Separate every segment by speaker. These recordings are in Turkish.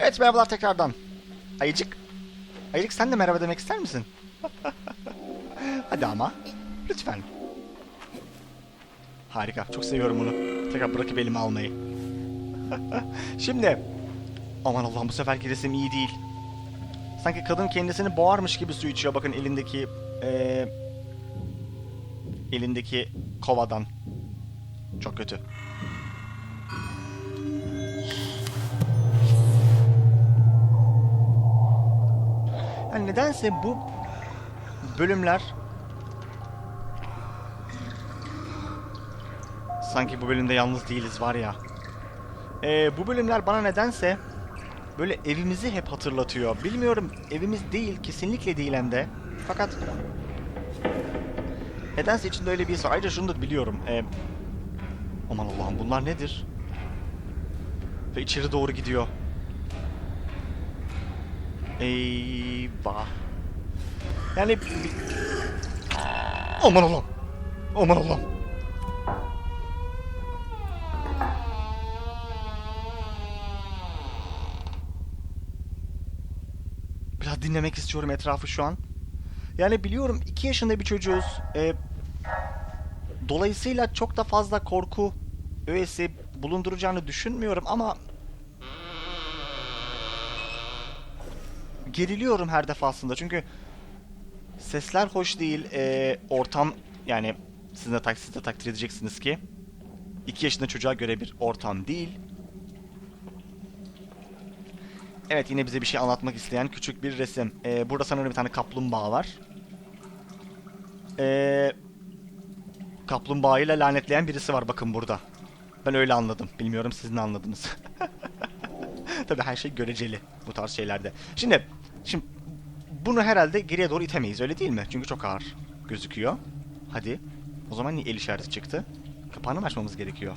Speaker 1: Evet merhabalar tekrardan. Ayıcık. Ayıcık sen de merhaba demek ister misin? Hadi ama. Lütfen. Harika. Çok seviyorum bunu. Tekrar bırakıp elime almayı. Şimdi. Aman Allah'ım bu seferki resim iyi değil. Sanki kadın kendisini boğarmış gibi su içiyor. Bakın elindeki... eee, elindeki kovadan. Çok kötü. Nedense bu bölümler sanki bu bölümde yalnız değiliz var ya. Ee, bu bölümler bana nedense böyle evimizi hep hatırlatıyor. Bilmiyorum evimiz değil kesinlikle değil hem de. Fakat nedense içinde öyle bir his var. Ayrıca şunu da biliyorum. Ee, aman Allah'ım bunlar nedir? Ve içeri doğru gidiyor. Eyvah. Yani... Aman Allah'ım. Aman Allah'ım. Biraz dinlemek istiyorum etrafı şu an. Yani biliyorum 2 yaşında bir çocuğuz. Ee, dolayısıyla çok da fazla korku öğesi bulunduracağını düşünmüyorum ama geriliyorum her defasında çünkü sesler hoş değil, ee, ortam yani sizin de, siz de takdir edeceksiniz ki 2 yaşında çocuğa göre bir ortam değil. Evet yine bize bir şey anlatmak isteyen küçük bir resim. Ee, burada sanırım bir tane kaplumbağa var. Ee, kaplumbağayla lanetleyen birisi var bakın burada. Ben öyle anladım. Bilmiyorum siz ne anladınız. Tabii her şey göreceli bu tarz şeylerde. Şimdi, şimdi bunu herhalde geriye doğru itemeyiz öyle değil mi? Çünkü çok ağır gözüküyor. Hadi. O zaman niye el işareti çıktı? Kapağını mı açmamız gerekiyor?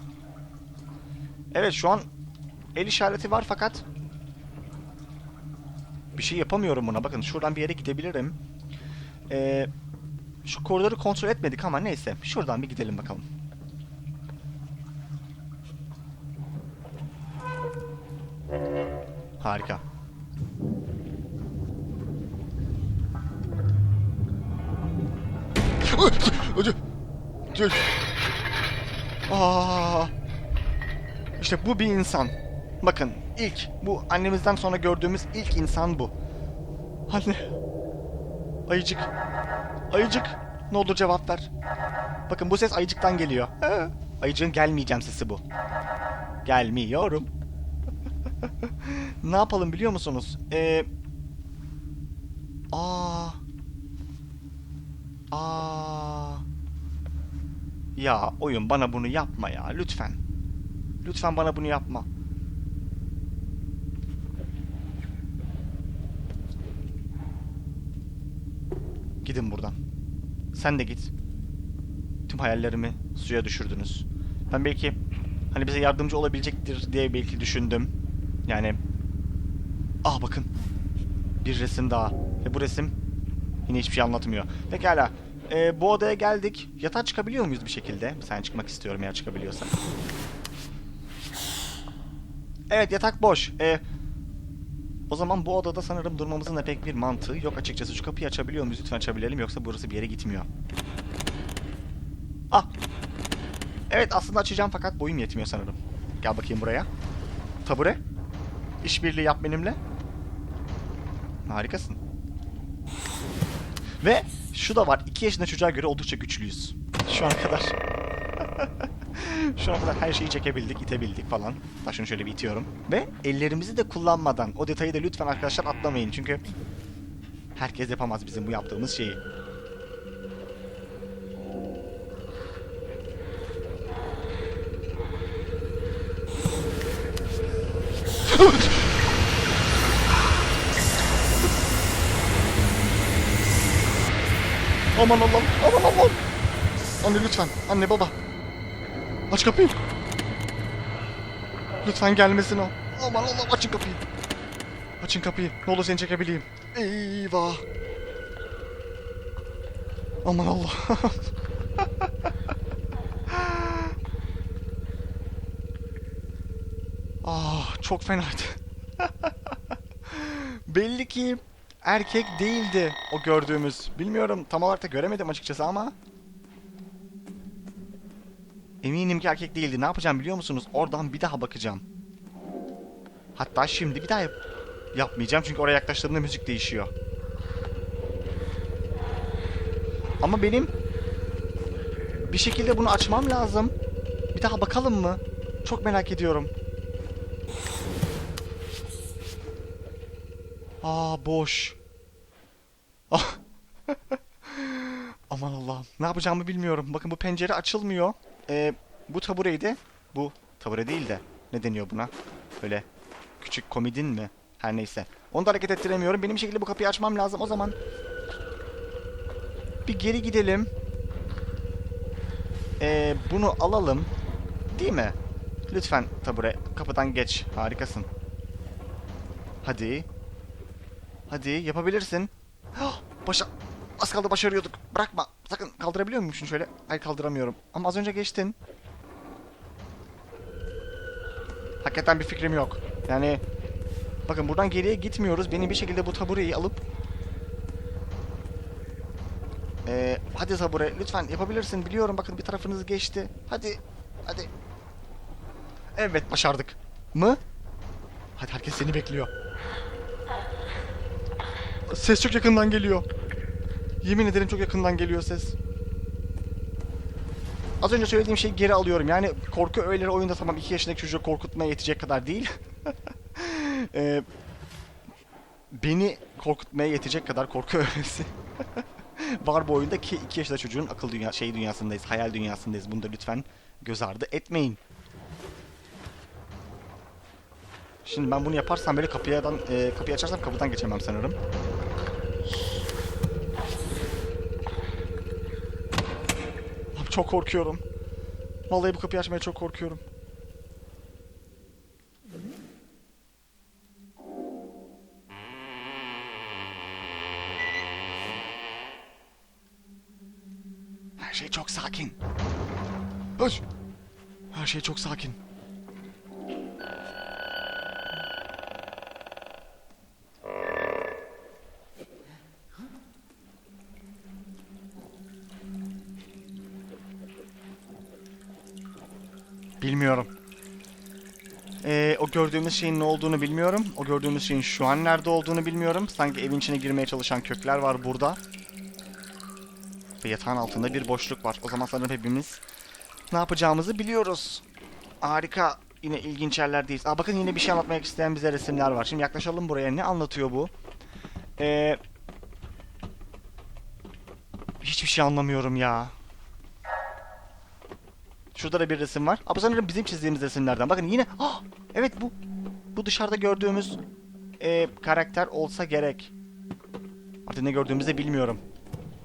Speaker 1: Evet şu an el işareti var fakat bir şey yapamıyorum buna. Bakın şuradan bir yere gidebilirim. Ee, şu koridoru kontrol etmedik ama neyse. Şuradan bir gidelim bakalım. Harika. İşte bu bir insan. Bakın ilk bu annemizden sonra gördüğümüz ilk insan bu. Anne. Ayıcık. Ayıcık. Ne olur cevap ver. Bakın bu ses ayıcıktan geliyor. Ayıcığın gelmeyeceğim sesi bu. Gelmiyorum. ne yapalım biliyor musunuz? Ee... Aa. Aa. Ya oyun bana bunu yapma ya lütfen. Lütfen bana bunu yapma. Gidin buradan. Sen de git. Tüm hayallerimi suya düşürdünüz. Ben belki hani bize yardımcı olabilecektir diye belki düşündüm. Yani ah bakın. Bir resim daha. Ve bu resim yine hiçbir şey anlatmıyor. Pekala. Ee, bu odaya geldik. Yatağa çıkabiliyor muyuz bir şekilde? Sen çıkmak istiyorum eğer çıkabiliyorsan. Evet yatak boş. Ee, o zaman bu odada sanırım durmamızın da pek bir mantığı yok açıkçası. Şu kapıyı açabiliyor muyuz? Lütfen açabilelim yoksa burası bir yere gitmiyor. Ah! Evet aslında açacağım fakat boyum yetmiyor sanırım. Gel bakayım buraya. Tabure. İşbirliği yap benimle. Harikasın. Ve şu da var. 2 yaşında çocuğa göre oldukça güçlüyüz. Şu ana kadar. Şu ana kadar her şeyi çekebildik, itebildik falan. Şunu şöyle bir itiyorum. Ve ellerimizi de kullanmadan o detayı da lütfen arkadaşlar atlamayın. Çünkü herkes yapamaz bizim bu yaptığımız şeyi. Aman Allah'ım, aman Allah'ım. Anne lütfen, anne baba. Aç kapıyı. Lütfen gelmesin o. Aman Allah'ım açın kapıyı. Açın kapıyı. Ne olur seni çekebileyim. Eyvah. Aman Allah. ah çok fenaydı. Belli ki erkek değildi o gördüğümüz. Bilmiyorum tam olarak da göremedim açıkçası ama. Eminim ki erkek değildi. Ne yapacağım biliyor musunuz? Oradan bir daha bakacağım. Hatta şimdi bir daha yap yapmayacağım çünkü oraya yaklaştığımda müzik değişiyor. Ama benim bir şekilde bunu açmam lazım. Bir daha bakalım mı? Çok merak ediyorum. Aa boş. Ah. Aman Allah'ım. Ne yapacağımı bilmiyorum. Bakın bu pencere açılmıyor. Ee, bu tabureydi. Bu tabure değil de. Ne deniyor buna? Böyle küçük komodin mi? Her neyse. Onu da hareket ettiremiyorum. Benim şekilde bu kapıyı açmam lazım. O zaman bir geri gidelim. Ee, bunu alalım. Değil mi? Lütfen tabure. Kapıdan geç. Harikasın. Hadi. Hadi yapabilirsin. Hah, Başa... Az kaldı başarıyorduk. Bırakma. Sakın kaldırabiliyor muyum şunu şöyle? Hayır kaldıramıyorum. Ama az önce geçtin. Hakikaten bir fikrim yok. Yani bakın buradan geriye gitmiyoruz. Benim bir şekilde bu tabureyi alıp ee, hadi tabure lütfen yapabilirsin. Biliyorum bakın bir tarafınız geçti. Hadi. Hadi. Evet başardık. Mı? Hadi herkes seni bekliyor. Ses çok yakından geliyor. Yemin ederim çok yakından geliyor ses. Az önce söylediğim şeyi geri alıyorum. Yani korku öğeleri oyunda tamam 2 yaşındaki çocuğu korkutmaya yetecek kadar değil. Ee, beni korkutmaya yetecek kadar korku öğesi var bu oyunda ki 2 yaşında çocuğun akıl dünya şey dünyasındayız, hayal dünyasındayız. Bunu da lütfen göz ardı etmeyin. Şimdi ben bunu yaparsam böyle kapıdan e, kapıyı açarsam kapıdan geçemem sanırım. Çok korkuyorum. Vallahi bu kapıyı açmaya çok korkuyorum. Her şey çok sakin. Hoş. Her şey çok sakin. Gördüğümüz şeyin ne olduğunu bilmiyorum. O gördüğümüz şeyin şu an nerede olduğunu bilmiyorum. Sanki evin içine girmeye çalışan kökler var burada. Ve yatağın altında bir boşluk var. O zaman sanırım hepimiz ne yapacağımızı biliyoruz. Harika. Yine ilginç yerlerdeyiz. Aa bakın yine bir şey anlatmak isteyen bize resimler var. Şimdi yaklaşalım buraya. Ne anlatıyor bu? Ee, hiçbir şey anlamıyorum ya. Şurada da bir resim var. Aa, sanırım bizim çizdiğimiz resimlerden. Bakın yine... Ah, evet bu. Bu dışarıda gördüğümüz e, karakter olsa gerek. Artık ne gördüğümüzü bilmiyorum.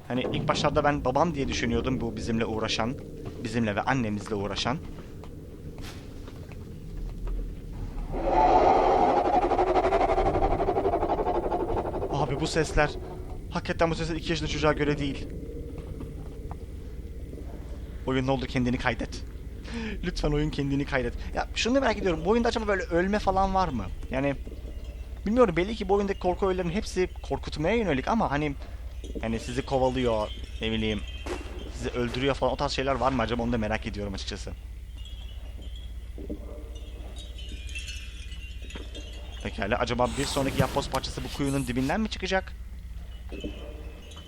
Speaker 1: Hani ilk başlarda ben babam diye düşünüyordum bu bizimle uğraşan. Bizimle ve annemizle uğraşan. Abi bu sesler... Hakikaten bu sesler 2 yaşında çocuğa göre değil. Oyun ne oldu kendini kaydet. Lütfen oyun kendini kaydet. Ya şunu da merak ediyorum. Bu oyunda acaba böyle ölme falan var mı? Yani bilmiyorum belli ki bu oyundaki korku öğelerinin hepsi korkutmaya yönelik ama hani yani sizi kovalıyor ne bileyim sizi öldürüyor falan o tarz şeyler var mı acaba onu da merak ediyorum açıkçası. Pekala acaba bir sonraki yapboz parçası bu kuyunun dibinden mi çıkacak?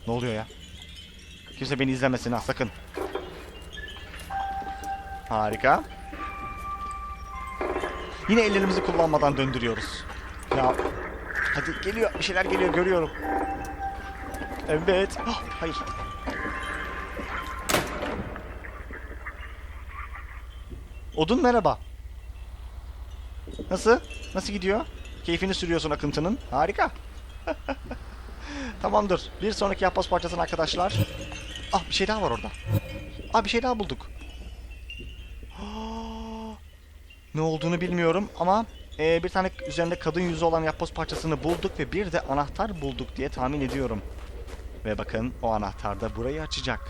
Speaker 1: Ne oluyor ya? Kimse beni izlemesin ha sakın. Harika. Yine ellerimizi kullanmadan döndürüyoruz. Ya hadi geliyor bir şeyler geliyor görüyorum. Evet. Ah, hayır. Odun merhaba. Nasıl? Nasıl gidiyor? Keyfini sürüyorsun akıntının. Harika. Tamamdır. Bir sonraki yapboz parçasını arkadaşlar. Ah bir şey daha var orada. Ah bir şey daha bulduk. Ah, Ne olduğunu bilmiyorum ama e, bir tane üzerinde kadın yüzü olan yapboz parçasını bulduk ve bir de anahtar bulduk diye tahmin ediyorum. Ve bakın o anahtar da burayı açacak.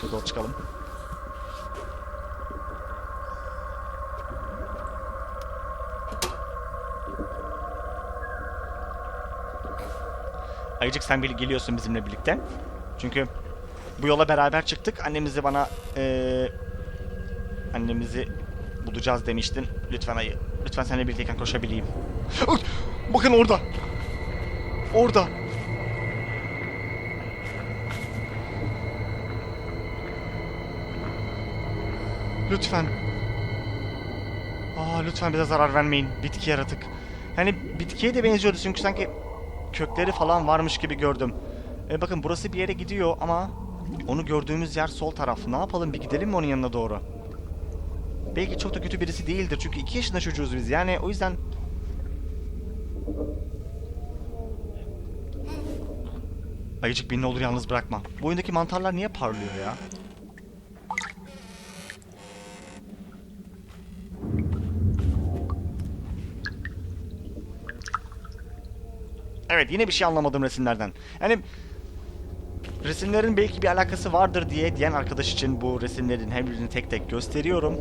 Speaker 1: Şurada doğru çıkalım. Ayıcık sen bir geliyorsun bizimle birlikte. Çünkü bu yola beraber çıktık. Annemizi bana eee annemizi bulacağız demiştin. Lütfen ayı. Lütfen seninle birlikteyken koşabileyim. Bakın orada. Orada. Lütfen. Aa lütfen bize zarar vermeyin. Bitki yaratık. Yani bitkiye de benziyordu çünkü sanki kökleri falan varmış gibi gördüm. E bakın burası bir yere gidiyor ama onu gördüğümüz yer sol taraf. Ne yapalım bir gidelim mi onun yanına doğru? Belki çok da kötü birisi değildir çünkü iki yaşında çocuğuz biz. Yani o yüzden... Ayıcık beni olur yalnız bırakma. Bu oyundaki mantarlar niye parlıyor ya? Evet yine bir şey anlamadım resimlerden. Yani resimlerin belki bir alakası vardır diye diyen arkadaş için bu resimlerin her birini tek tek gösteriyorum.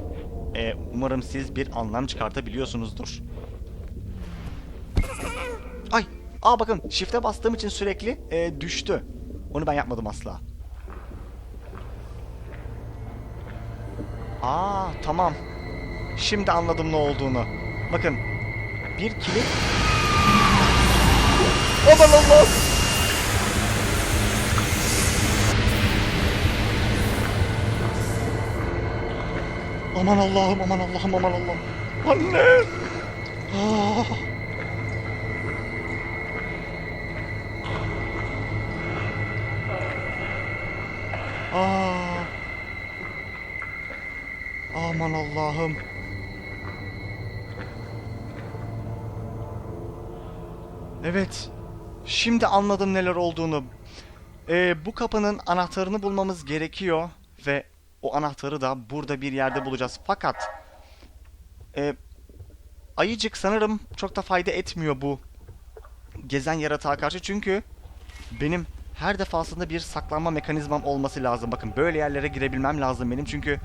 Speaker 1: Ee, umarım siz bir anlam çıkartabiliyorsunuzdur. Ay! Aa bakın shift'e bastığım için sürekli e, düştü. Onu ben yapmadım asla. Aa tamam. Şimdi anladım ne olduğunu. Bakın. Bir kilit Aman Allah! Aman Allah'ım, aman Allah'ım, aman Allah'ım. Anne! Ah! Aa! Aman Allah'ım. Evet. Şimdi anladım neler olduğunu. Ee, bu kapının anahtarını bulmamız gerekiyor ve o anahtarı da burada bir yerde bulacağız. Fakat e, ayıcık sanırım çok da fayda etmiyor bu gezen yaratığa karşı çünkü benim her defasında bir saklanma mekanizmam olması lazım. Bakın böyle yerlere girebilmem lazım benim çünkü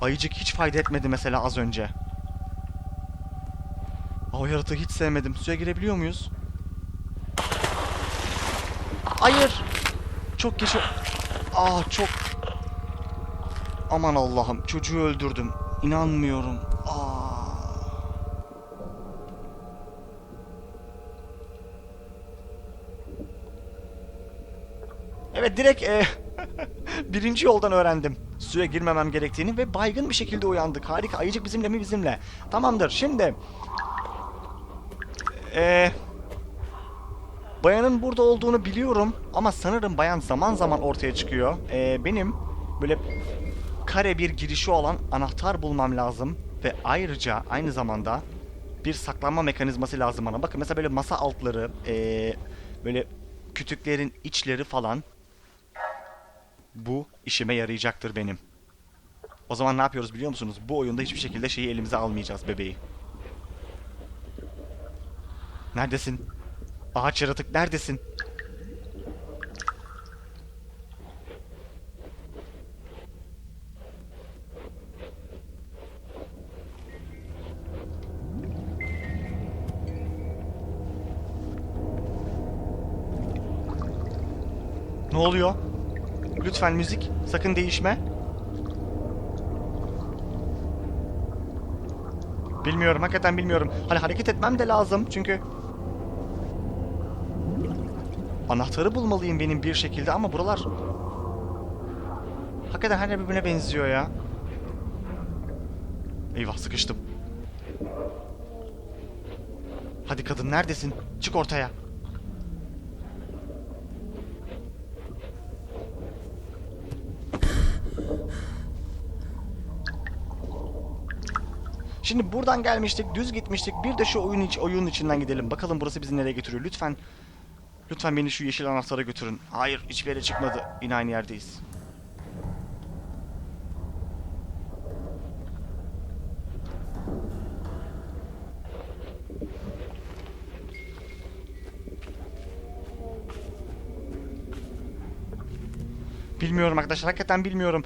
Speaker 1: ayıcık hiç fayda etmedi mesela az önce. O yaratığı hiç sevmedim. Suya girebiliyor muyuz? Hayır. Çok geç. Aa çok. Aman Allah'ım çocuğu öldürdüm. İnanmıyorum. Aa. Evet direkt e, birinci yoldan öğrendim. Suya girmemem gerektiğini ve baygın bir şekilde uyandık. Harika. Ayıcık bizimle mi bizimle. Tamamdır. Şimdi ee, bayanın burada olduğunu biliyorum ama sanırım bayan zaman zaman ortaya çıkıyor. Ee, benim böyle kare bir girişi olan anahtar bulmam lazım ve ayrıca aynı zamanda bir saklanma mekanizması lazım bana. Bakın mesela böyle masa altları, ee, böyle kütüklerin içleri falan bu işime yarayacaktır benim. O zaman ne yapıyoruz biliyor musunuz? Bu oyunda hiçbir şekilde şeyi elimize almayacağız bebeği. Neredesin? Ağaç yaratık neredesin? Ne oluyor? Lütfen müzik, sakın değişme. Bilmiyorum, hakikaten bilmiyorum. Hani hareket etmem de lazım çünkü... Anahtarı bulmalıyım benim bir şekilde ama buralar... Hakikaten her birbirine benziyor ya. Eyvah sıkıştım. Hadi kadın neredesin? Çık ortaya. Şimdi buradan gelmiştik, düz gitmiştik. Bir de şu oyun iç, oyunun içinden gidelim. Bakalım burası bizi nereye götürüyor. Lütfen Lütfen beni şu yeşil anahtara götürün. Hayır, hiçbir yere çıkmadı. Yine aynı yerdeyiz. Bilmiyorum arkadaşlar, hakikaten bilmiyorum.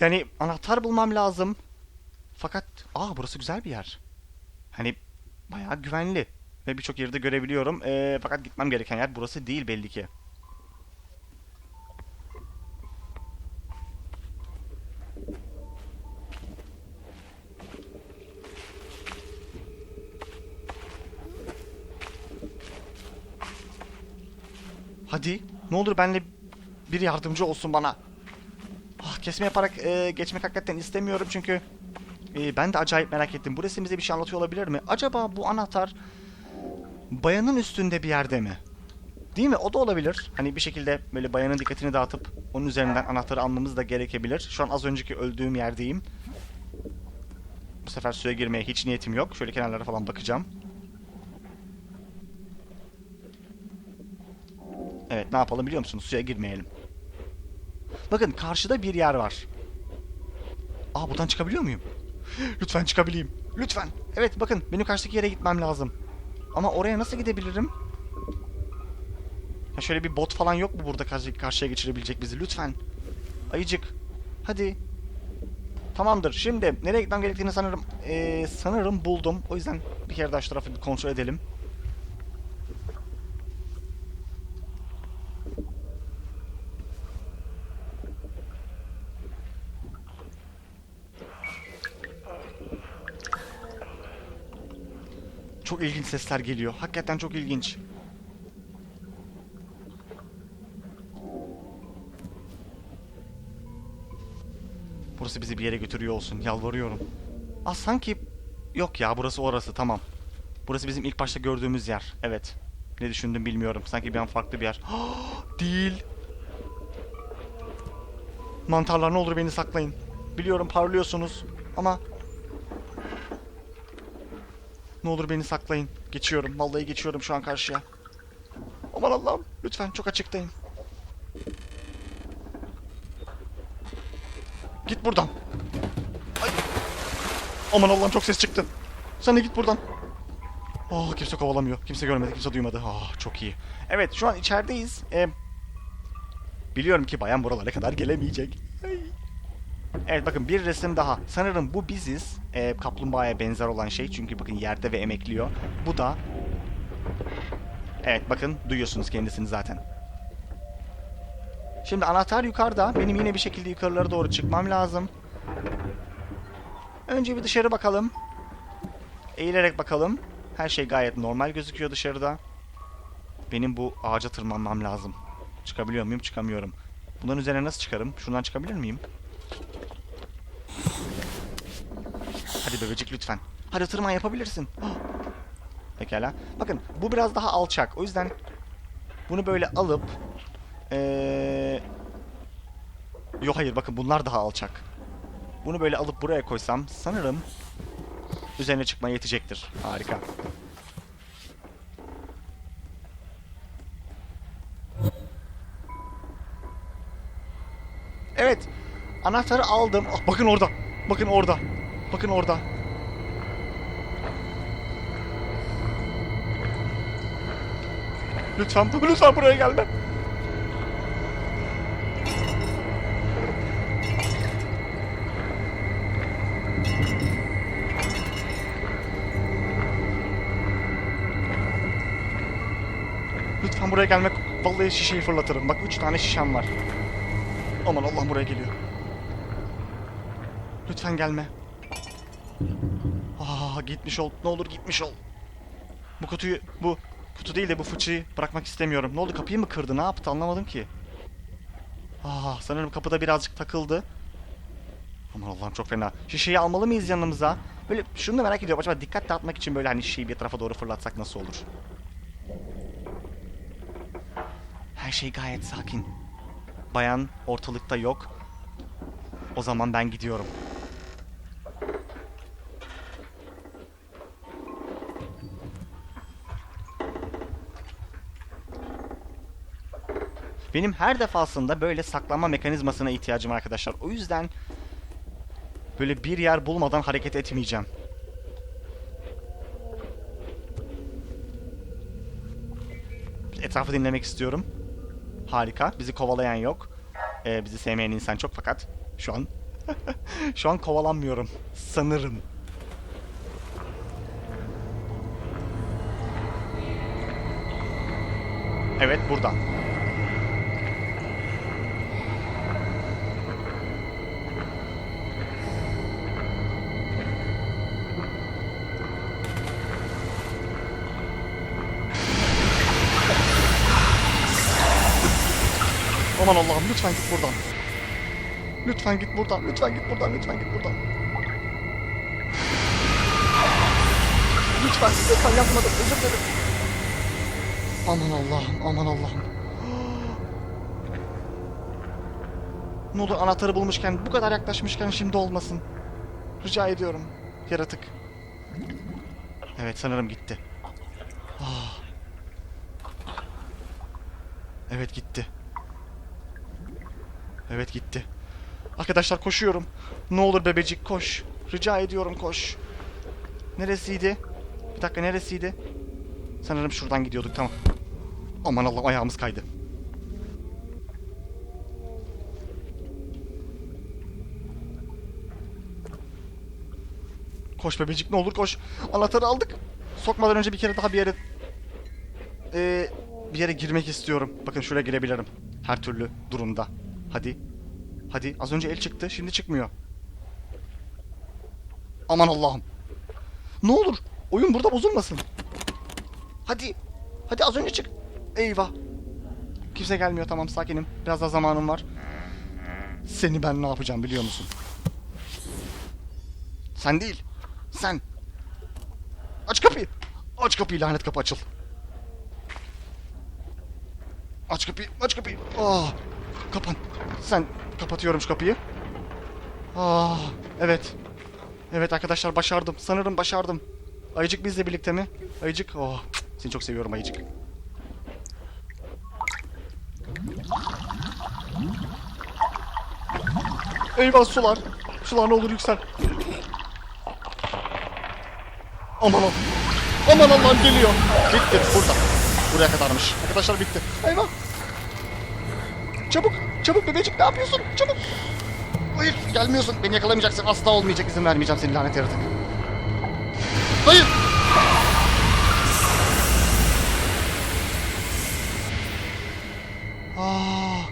Speaker 1: Yani anahtar bulmam lazım. Fakat, aa burası güzel bir yer. Hani bayağı güvenli. Ve birçok yerde görebiliyorum. Ee, fakat gitmem gereken yer burası değil belli ki. Hadi. Ne olur benle bir yardımcı olsun bana. Ah, kesme yaparak e, geçmek hakikaten istemiyorum çünkü e, ben de acayip merak ettim. Bu resim bize bir şey anlatıyor olabilir mi? Acaba bu anahtar bayanın üstünde bir yerde mi? Değil mi? O da olabilir. Hani bir şekilde böyle bayanın dikkatini dağıtıp onun üzerinden anahtarı almamız da gerekebilir. Şu an az önceki öldüğüm yerdeyim. Bu sefer suya girmeye hiç niyetim yok. Şöyle kenarlara falan bakacağım. Evet ne yapalım biliyor musunuz? Suya girmeyelim. Bakın karşıda bir yer var. Aa buradan çıkabiliyor muyum? Lütfen çıkabileyim. Lütfen. Evet bakın benim karşıdaki yere gitmem lazım. Ama oraya nasıl gidebilirim? Ya şöyle bir bot falan yok mu burada karşı, karşıya geçirebilecek bizi? Lütfen. Ayıcık. Hadi. Tamamdır. Şimdi nereye gitmem gerektiğini sanırım ee, sanırım buldum. O yüzden bir kere daha şu tarafı kontrol edelim. Çok ilginç sesler geliyor. Hakikaten çok ilginç. Burası bizi bir yere götürüyor olsun. Yalvarıyorum. Aa sanki... Yok ya burası orası tamam. Burası bizim ilk başta gördüğümüz yer. Evet. Ne düşündüm bilmiyorum. Sanki bir an farklı bir yer. Değil. Mantarlar ne olur beni saklayın. Biliyorum parlıyorsunuz. Ama ne olur beni saklayın. Geçiyorum. Vallahi geçiyorum şu an karşıya. Aman Allah'ım. Lütfen çok açıktayım. Git buradan. Ay. Aman Allah'ım çok ses çıktı. Sen de git buradan. Oh kimse kovalamıyor. Kimse görmedi. Kimse duymadı. Ah çok iyi. Evet şu an içerideyiz. Ee, biliyorum ki bayan buralara kadar gelemeyecek. Evet bakın bir resim daha. Sanırım bu biziz. Ee, kaplumbağaya benzer olan şey. Çünkü bakın yerde ve emekliyor. Bu da... Evet bakın duyuyorsunuz kendisini zaten. Şimdi anahtar yukarıda. Benim yine bir şekilde yukarılara doğru çıkmam lazım. Önce bir dışarı bakalım. Eğilerek bakalım. Her şey gayet normal gözüküyor dışarıda. Benim bu ağaca tırmanmam lazım. Çıkabiliyor muyum? Çıkamıyorum. Bunların üzerine nasıl çıkarım? Şuradan çıkabilir miyim? Hadi bebecik lütfen. Hadi tırman yapabilirsin. Pekala. Bakın bu biraz daha alçak. O yüzden bunu böyle alıp ee... Yok hayır bakın bunlar daha alçak. Bunu böyle alıp buraya koysam sanırım üzerine çıkmaya yetecektir. Harika. Evet. Anahtarı aldım. Ah, bakın orada. Bakın orada. Bakın orada. Lütfen, lütfen buraya gelme. Lütfen buraya gelmek. Vallahi şişeyi fırlatırım. Bak üç tane şişem var. Aman Allah buraya geliyor. Lütfen gelme. Gitmiş ol. Ne olur gitmiş ol. Bu kutuyu bu kutu değil de bu fıçıyı bırakmak istemiyorum. Ne oldu kapıyı mı kırdı? Ne yaptı anlamadım ki. Aa sanırım kapıda birazcık takıldı. Aman Allah'ım çok fena. Şişeyi almalı mıyız yanımıza? Böyle şunu da merak ediyorum. Acaba dikkat dağıtmak için böyle hani şişeyi bir tarafa doğru fırlatsak nasıl olur? Her şey gayet sakin. Bayan ortalıkta yok. O zaman ben gidiyorum. Benim her defasında böyle saklanma mekanizmasına ihtiyacım arkadaşlar. O yüzden böyle bir yer bulmadan hareket etmeyeceğim. Etrafı dinlemek istiyorum. Harika. Bizi kovalayan yok. Ee, bizi sevmeyen insan çok fakat şu an şu an kovalanmıyorum. Sanırım. Evet burada. Aman Allah'ım lütfen git buradan. Lütfen git buradan, lütfen git buradan, lütfen git buradan. Lütfen lütfen yapmadım, özür dilerim. Aman Allah'ım, aman Allah'ım. Ne olur anahtarı bulmuşken, bu kadar yaklaşmışken şimdi olmasın. Rica ediyorum. Yaratık. Evet sanırım gitti. Ah. Evet gitti. Evet gitti. Arkadaşlar koşuyorum. Ne olur bebecik koş. Rica ediyorum koş. Neresiydi? Bir dakika neresiydi? Sanırım şuradan gidiyorduk tamam. Aman Allah'ım ayağımız kaydı. Koş bebecik ne olur koş. Anahtarı aldık. Sokmadan önce bir kere daha bir yere... Ee, bir yere girmek istiyorum. Bakın şuraya girebilirim. Her türlü durumda. Hadi. Hadi. Az önce el çıktı. Şimdi çıkmıyor. Aman Allah'ım. Ne olur. Oyun burada bozulmasın. Hadi. Hadi az önce çık. Eyvah. Kimse gelmiyor. Tamam sakinim. Biraz daha zamanım var. Seni ben ne yapacağım biliyor musun? Sen değil. Sen. Aç kapıyı. Aç kapıyı lanet kapı açıl. Aç kapıyı. Aç kapıyı. Ah. Kapan. Sen kapatıyorum şu kapıyı. Ah. Evet. Evet arkadaşlar başardım. Sanırım başardım. Ayıcık bizle birlikte mi? Ayıcık. Oh. Seni çok seviyorum Ayıcık. Eyvah sular. Sular ne olur yüksel. Aman Allah'ım. Aman Allah'ım geliyor. Bitti burada. Buraya kadarmış. Arkadaşlar bitti. Eyvah. Çabuk. Çabuk bebecik ne yapıyorsun? Çabuk. Hayır gelmiyorsun. Beni yakalamayacaksın. Asla olmayacak. İzin vermeyeceğim senin lanet yaratık. Hayır. Ah.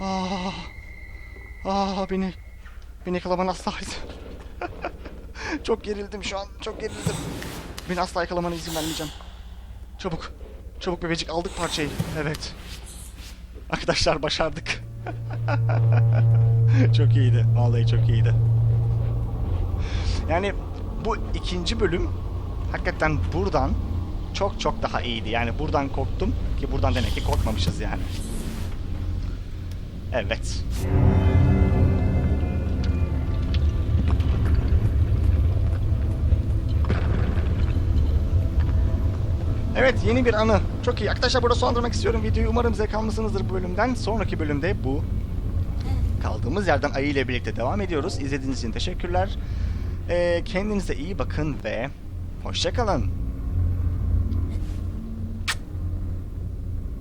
Speaker 1: Ah. Ah beni. Beni yakalaman asla izin. çok gerildim şu an. Çok gerildim. Beni asla yakalamana izin vermeyeceğim. Çabuk. Çabuk bebecik aldık parçayı. Evet. Arkadaşlar başardık. çok iyiydi. Vallahi çok iyiydi. Yani bu ikinci bölüm hakikaten buradan çok çok daha iyiydi. Yani buradan korktum ki buradan demek ki korkmamışız yani. Evet. Evet yeni bir anı. Çok iyi. Arkadaşlar burada sonlandırmak istiyorum videoyu. Umarım zevk almışsınızdır bu bölümden. Sonraki bölümde bu kaldığımız yerden Ayı ile birlikte devam ediyoruz. İzlediğiniz için teşekkürler. Ee, kendinize iyi bakın ve hoşçakalın.